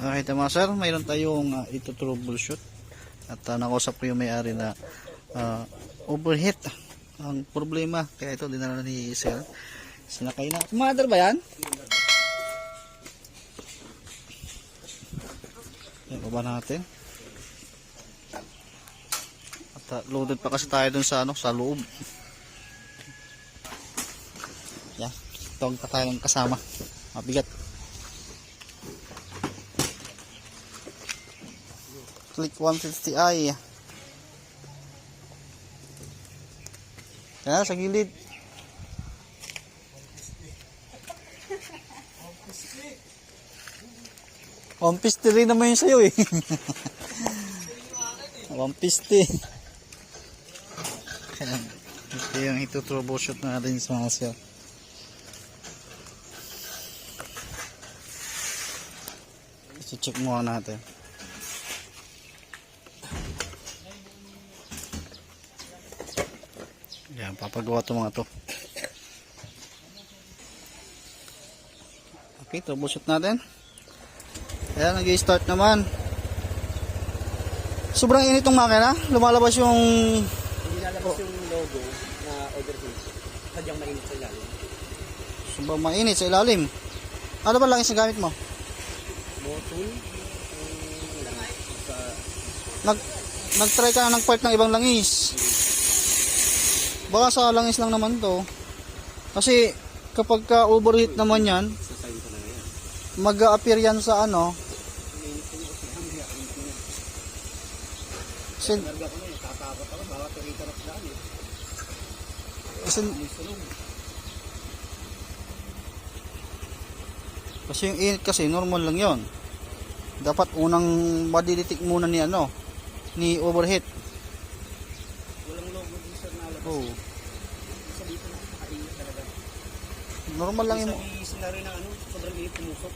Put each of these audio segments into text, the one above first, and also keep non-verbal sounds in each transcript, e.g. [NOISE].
Okay, tama sir, mayroon tayong uh, ito troubleshoot at uh, nakausap ko yung may-ari na ah, overheat ang problema. Kaya ito dinala ni sir. Sinakay na. Mother ba yan? Yan, baba natin. At uh, loaded pa kasi tayo dun sa ano, sa loob. Yan, tawag pa tayong kasama. Mabigat. Click 150i. Yan, sa gilid. One piece rin naman yun sa'yo eh. [LAUGHS] One piece. Ito yung ito troubleshoot natin sa mga sir. check muna natin. Yan, papagawa to mga to. Okay, troubleshoot natin. Ayan, nag-start naman. Sobrang init tong makina. Lumalabas yung Hindi lalabas yung logo na overheat. Sadyang mainit sa ilalim. sobrang mainit sa ilalim. Ano ba langis na gamit mo? Motul. Nag nag-try ka na ng part ng ibang langis. Baka sa langis lang naman to. Kasi kapag ka overheat naman yan, mag-appear yan sa ano. Kasi, kasi, kasi yung init kasi normal lang yon. Dapat unang madidetect muna ni ano, ni overheat. Sa nalabas. Oh, Isa dito na. Nakainit talaga. normal lang yung, Sa scenario ng ano. Sobrang init pumusok.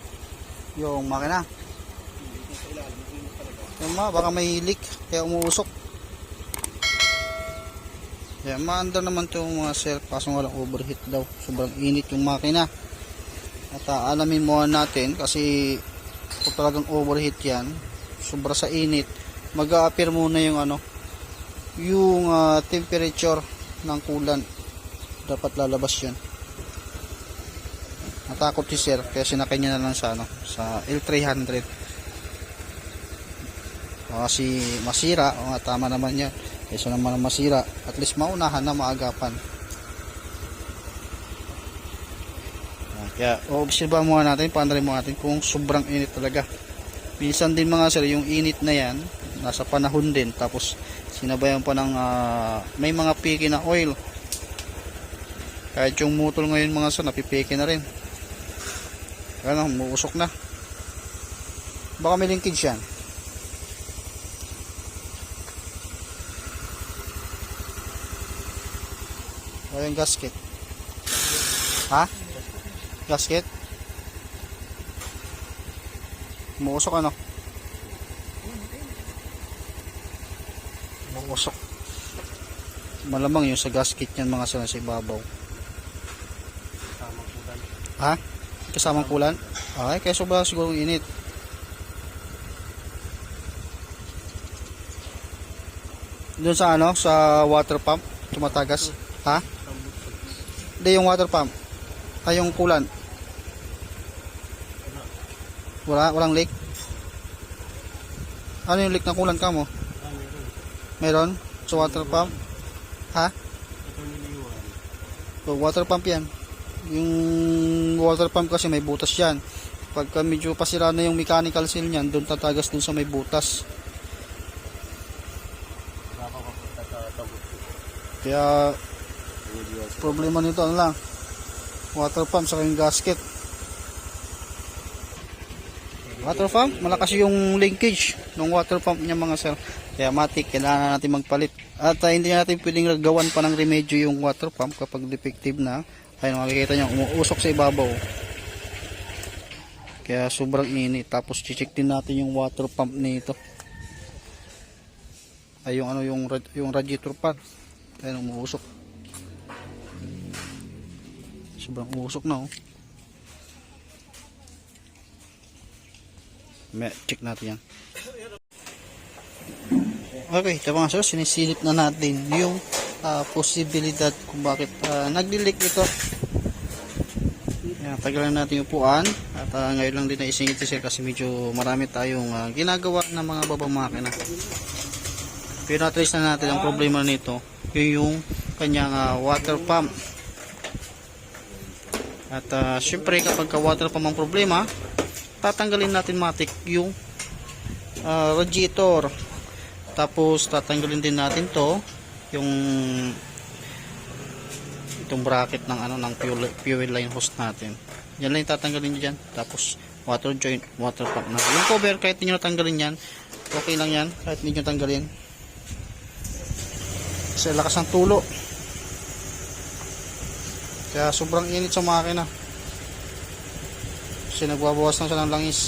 yung makina. Dito sa ilalim. Mainit talaga. Tama, baka may leak kaya umuusok. Kaya maanda naman itong mga sir kaso walang overheat daw. Sobrang init yung makina. At ah, alamin mo natin kasi kung talagang overheat yan, sobra sa init, mag-a-appear muna yung ano, yung ah, temperature ng coolant. Dapat lalabas yun. Natakot si sir kaya sinakay niya na lang sa ano, sa L300 kasi masira o nga tama naman yan kaysa naman masira at least maunahan na maagapan Ah, kaya obserbahan muna natin pandarin muna natin kung sobrang init talaga minsan din mga sir yung init na yan nasa panahon din tapos sinabayan pa ng ah, may mga piki na oil kahit yung mutol ngayon mga sir napipiki na rin ano, umuusok na baka may linkage yan O gasket. Ha? Gasket? Umuusok ano? Umuusok. Malamang yung sa gasket yan mga sa sa ibabaw. Tamang kulan. Ha? Kasamang kulan? Ay, kaya sobrang siguro init. Doon sa ano, sa water pump, tumatagas. Ha? Hindi yung water pump. Ay yung kulan. Wala, walang leak. Ano yung leak na kulan ka mo? Meron? Sa water pump? Ha? So, water pump yan. Yung water pump kasi may butas yan. Pagka medyo pasira na yung mechanical seal niyan, doon tatagas doon sa may butas. Kaya problema nito ano lang, water pump sa yung gasket. Water pump, malakas yung linkage ng water pump niya mga sir. Kaya matik, kailangan natin magpalit. At uh, hindi natin pwedeng gawan pa ng remedyo yung water pump kapag defective na. Ayun, makikita nyo, umuusok sa ibabaw. Kaya sobrang init. Tapos check din natin yung water pump nito. Ay yung ano yung yung radiator pan. Ayun umuusok. Sobrang umusok na oh. May, check natin yan. Okay, ito mga sir, sinisilip na natin yung ah, posibilidad kung bakit uh, nagli-leak ito. Yan, tagalan natin yung upuan at ah, ngayon lang din na isingit si sir kasi medyo marami tayong ah, ginagawa ng mga babang makina. Pero na-trace na natin ang problema nito, yun yung kanyang ah, water pump. At uh, syempre kapag ka water pump ang problema, tatanggalin natin matik yung ah, radiator. Tapos tatanggalin din natin to yung itong bracket ng ano ng fuel, fuel line hose natin. Yan lang yung tatanggalin nyo dyan. Tapos water joint, water pump na. Yung cover kahit hindi nyo tanggalin yan, okay lang yan kahit hindi nyo tanggalin. Kasi lakas ng tulo. Kaya sobrang init sa makina. Kasi nagbabawas lang siya ng langis.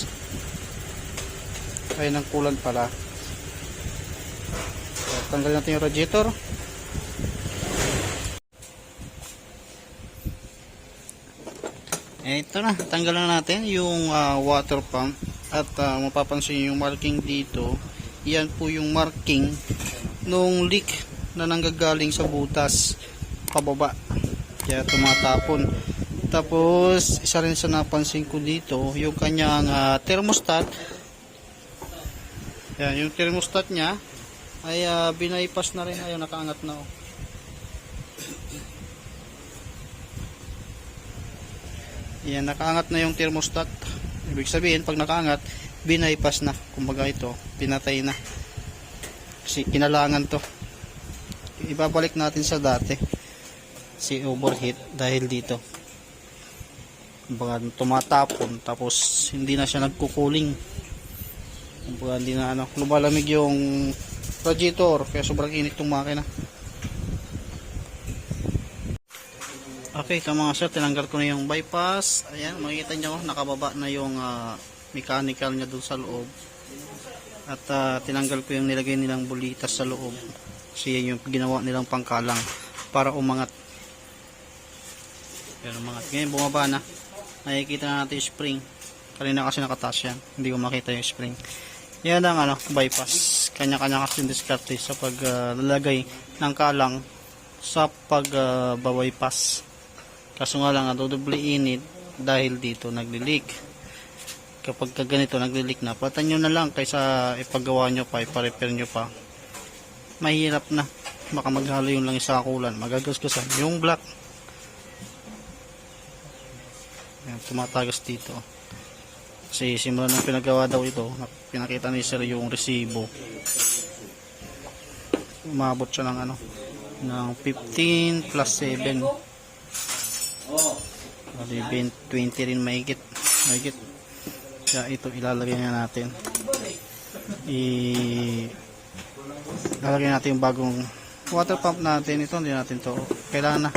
Ay, ng kulan pala. So, tanggalin natin yung radiator. Eh, ito na, tanggalan na natin yung ah, water pump. At ah, mapapansin yung marking dito. Yan po yung marking nung leak na nanggagaling sa butas pababa. Kaya tumatapon. Tapos isa rin sa napansin ko dito yung kanyang ah, thermostat. Yan, yung thermostat nya ay ah, binaypas na rin ayun nakaangat na oh. Yan, nakaangat na yung thermostat. Ibig sabihin, pag nakaangat, binaypas na. Kumbaga ito, pinatay na. Kasi kinalangan to. Ibabalik natin sa dati. Si overheat dahil dito. Kumbaga tumatapon tapos hindi na siya nagkukuling. Kumbaga hindi na ano, lumalamig yung radiator kaya sobrang init tong makina. Okay, ito mga sir, tinanggal ko na yung bypass. Ayan, makikita nyo, nakababa na yung ah, mechanical niya dun sa loob. At ah, tinanggal ko yung nilagay nilang bulitas sa loob. Kasi yan yung ginawa nilang pangkalang para umangat. Pero umangat. Ngayon, bumaba na. Nakikita na natin yung spring. Kanina kasi nakataas yan. Hindi ko makita yung spring. Yan ang ano, bypass. Kanya-kanya kasi diskarte sa paglalagay ng kalang sa pag-bypass. Kaso nga lang, nadodoble init dahil dito nagli-leak. Kapag ka ganito nagli-leak na, patan nyo na lang kaysa ipagawa nyo pa, iparepair nyo pa. Mahirap na. Baka maghalo yung lang sa kulan. Magagasgasan. Yung black. Ayan, tumatagas dito. Kasi simula nang pinagawa daw ito, na- pinakita ni sir yung resibo. Umabot siya ng ano, ng 15 plus 7. Bali, 20 20 rin mahigit. Mahigit. Kaya ito ilalagay na natin. I lalagay natin yung bagong water pump natin. Ito hindi natin to. Kailangan na.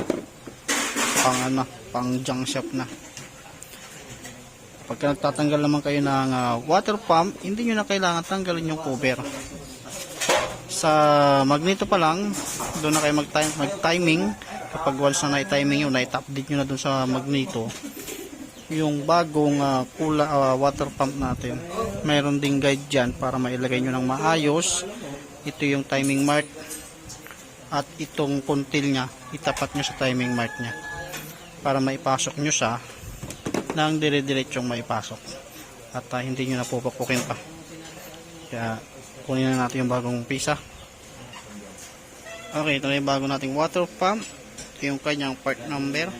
Pang ano, pang junk shop na. Pagka nagtatanggal naman kayo ng ah, water pump, hindi nyo na kailangan tanggalin yung cover. Sa magneto pa lang, doon na kayo mag-timing. Kapag once na na-timing yun, na-update nyo na doon sa magneto. Yung bagong ah, kula, ah, water pump natin. Mayroon ding guide dyan para mailagay nyo ng maayos. Ito yung timing mark. At itong puntil nya, itapat nyo sa timing mark nya. Para maipasok nyo siya nang dire-diretsong maipasok. At ah, hindi nyo na pupakukin pa. Kaya kunin na natin yung bagong pisa. Okay, ito na yung bago nating water pump. Ito yung kanyang part number.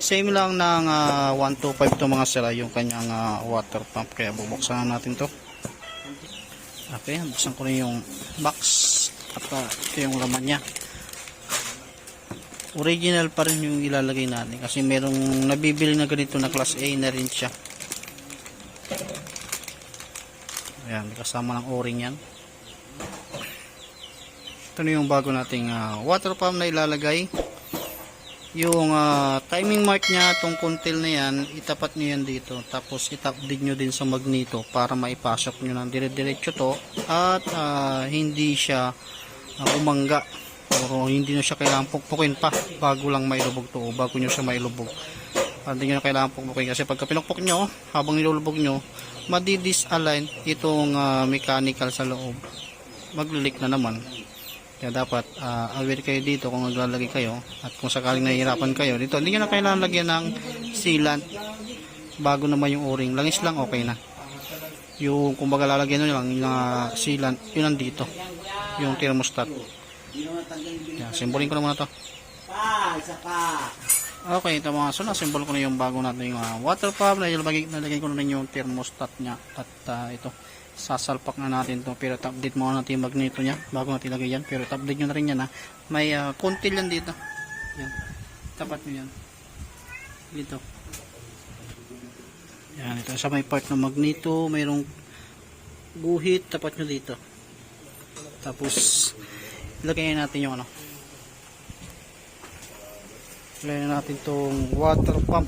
Same lang ng ah, 125 to mga sila yung kanyang ah, water pump. Kaya bubuksan na natin to. Okay, buksan ko na yung box. At ah, ito yung laman niya. Original pa rin yung ilalagay natin. Kasi merong nabibili na ganito na class A na rin siya. Ayan, kasama ng o-ring yan. Ito na yung bago nating ah, water pump na ilalagay. Yung ah, timing mark niya, itong kuntil na yan, itapat nyo yan dito. Tapos itapdid nyo din sa magneto para maipasok nyo ng dire-diretso to. At ah, hindi siya ah, umangga. O hindi nyo siya kailangan pukpukin pa bago lang mailubog to o bago nyo siya mailubog. Ah, Hindi nyo na kailangan pukpukin kasi pagka pinukpok nyo, habang nilulubog nyo, madidisalign itong ah, mechanical sa loob. Maglilik na naman. Kaya dapat ah, aware kayo dito kung naglalagay kayo at kung sakaling nahihirapan kayo. Dito hindi nyo na kailangan lagyan ng sealant bago naman yung o-ring. Langis lang okay na. Yung kumbaga lalagyan nyo lang yung ah, sealant yun nandito. Yung thermostat yan, simbolin ko na muna to Pa, isa pa. Okay, ito mga so na-symbol ko na yung bago natin yung ah, water pump. Nalagay, nalagay ko na rin yung thermostat niya. At ah, ito, sasalpak na natin to Pero update muna natin yung magneto niya bago natin ilagay yan. Pero update nyo na rin yan ha. May uh, konti lang dito. Yan. Tapat nyo yan. Dito. Yan, ito sa may part ng magneto. Mayroong guhit. Tapat nyo dito. Tapos, ilagay natin yung ano. Lagyan natin tong water pump.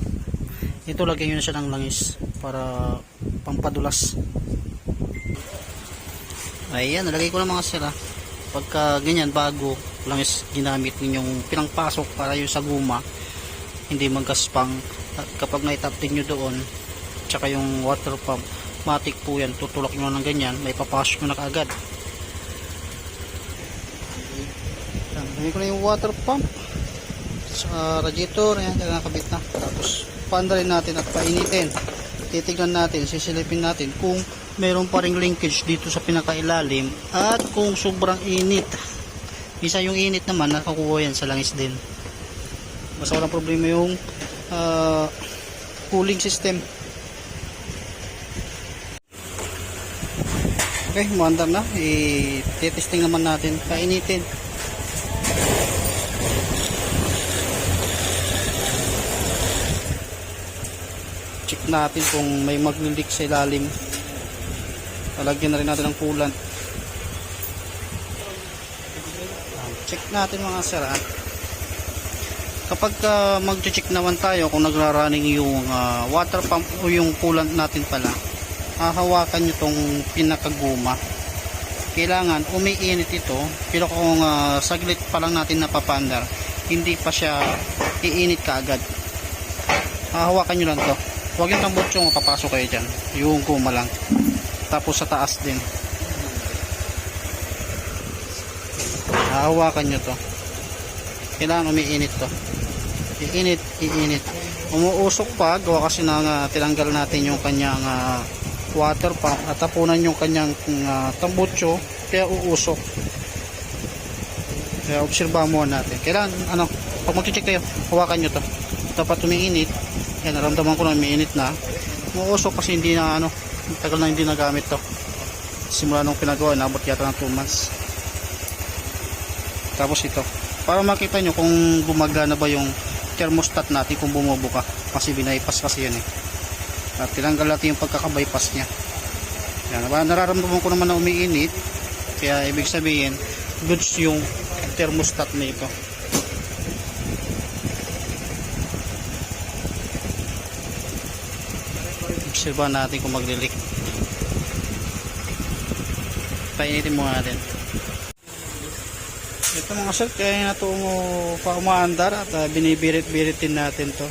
Ito lagyan nyo na siya ng langis para pampadulas. Ayan, nalagay ko na mga sira. Pagka ganyan, bago langis ginamit ninyong pinangpasok para yung sa guma, hindi magkaspang. At kapag na-tap din nyo doon, tsaka yung water pump, matik po yan, tutulak nyo ng ganyan, may papasok nyo na kaagad. Lagay ko na yung water pump. Sa radiator yan yan nakabit na. Tapos paandarin natin at painitin. Titignan natin sisilipin natin kung meron pa ring linkage dito sa pinakailalim at kung sobrang init. Isa yung init naman nakakuha yan sa langis din. Basta walang problema yung ah, cooling system. Okay maandar na. I-testing naman natin. Painitin natin kung may maglilik sa ilalim. Lalagyan na rin natin ng coolant Ah, check natin mga sir ah. kapag uh, mag-check naman tayo kung nagra-running yung ah, water pump o yung coolant natin pala hahawakan nyo tong pinakaguma. Kailangan umiinit ito pero kung ah, saglit pa lang natin napapandar hindi pa siya iinit kaagad. Hahawakan nyo lang to huwag yung tambutso papasok kayo dyan. Yung guma lang. Tapos sa taas din. Hahawakan nyo to. Kailangan umiinit to. Iinit, iinit. Umuusok pa. Gawa kasi na nga tinanggal natin yung kanyang ah, water pump at tapunan yung kanyang uh, tambutso. Kaya uusok. Kaya obserbahan muna natin. Kailangan ano pag mag-check kayo hawakan nyo to. Dapat umiinit yan naramdaman ko na umiinit na. Umuusok kasi hindi na ano tagal na hindi nagamit to. Simula nung pinagawa nabot yata ng 2 months. Tapos ito para makita nyo kung gumagana ba yung thermostat natin kung bumubuka. Kasi binaypas kasi yun eh. At tinanggal natin yung pagkakabypass nya yan, nararamdaman ko naman na umiinit. Kaya ibig sabihin goods yung thermostat na ito obserbahan natin kung maglilik painitin muna natin. Ito mga sir kaya na ito pa umaandar at uh, binibirit-biritin natin to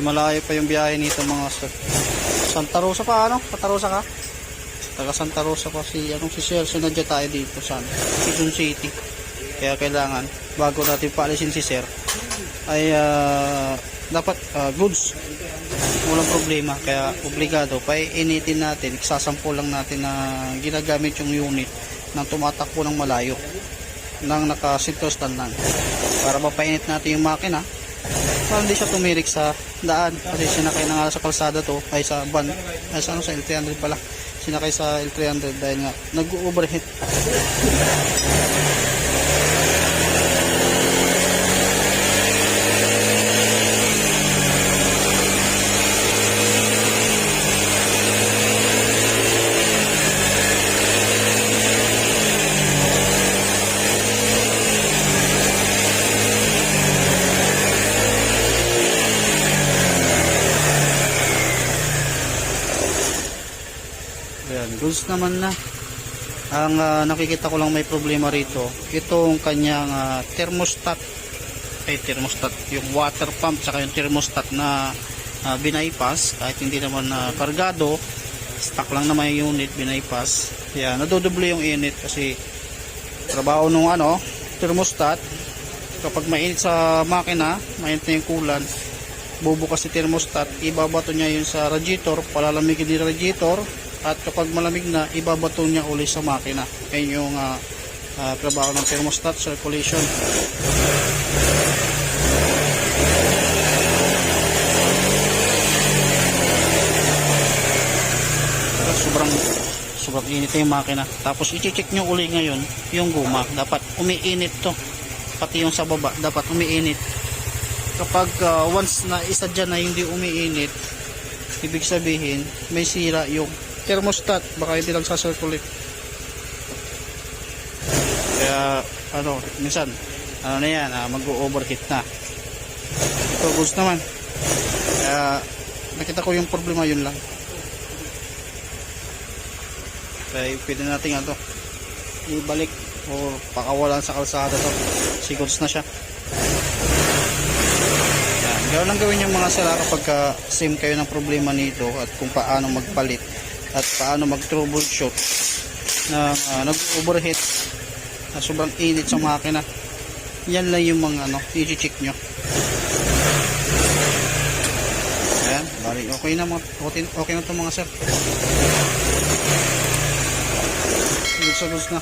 kasi malayo pa yung biyahe nito mga sir. Santa Rosa pa ano? Santa Rosa ka? taga Santa Rosa pa si anong si Sir. Sinadya tayo dito sa Quezon City. Kaya kailangan bago natin paalisin si Sir ay ah, dapat ah, goods. Walang problema. Kaya obligado. Painitin natin sasampo lang natin na ginagamit yung unit nang tumatakbo ng malayo nang nakasinto standan para mapainit natin yung makina para hindi siya tumirik sa daan. Kasi sinakay na nga sa kalsada to ay sa van. Ay sa ano sa L300 pala. Sinakay sa L300 dahil nga nag-overheat Goods naman na. Ang ah, nakikita ko lang may problema rito, itong kanyang ah, thermostat. Ay, thermostat. Yung water pump, saka yung thermostat na uh, binaypas. Kahit hindi naman na kargado, stock lang naman yung unit, binaypas. Yan, nadodoble yung init kasi trabaho nung ano, thermostat. Kapag mainit sa makina, mainit na yung kulan, bubukas si thermostat, ibabato niya yun sa radiator, palalamigin ni radiator, at kapag malamig na, ibabato niya uli sa makina. Yan yung ah, ah, trabaho ng thermostat circulation. Sobrang sobrang init yung makina. Tapos i-check nyo uli ngayon yung guma. Dapat umiinit to. Pati yung sa baba, dapat umiinit. Kapag ah, once na isa dyan na hindi umiinit, ibig sabihin may sira yung thermostat. Baka hindi lang sa-circulate. Kaya ano, minsan ano na yan, ah, mag-overheat na. Ito, goods naman. Kaya nakita ko yung problema yun lang. Kaya pwede natin ano, ibalik o pakawalan sa kalsada to. Sigurds na siya. Yan. Gawin lang gawin yung mga sila kapag ka same kayo ng problema nito at kung paano magpalit at paano mag troubleshoot na ah, nag-overheat na sobrang init sa makina. Yan lang yung mga ano, i-check nyo. Ayan, bali okay na mga okay, na to mga sir. Goods na.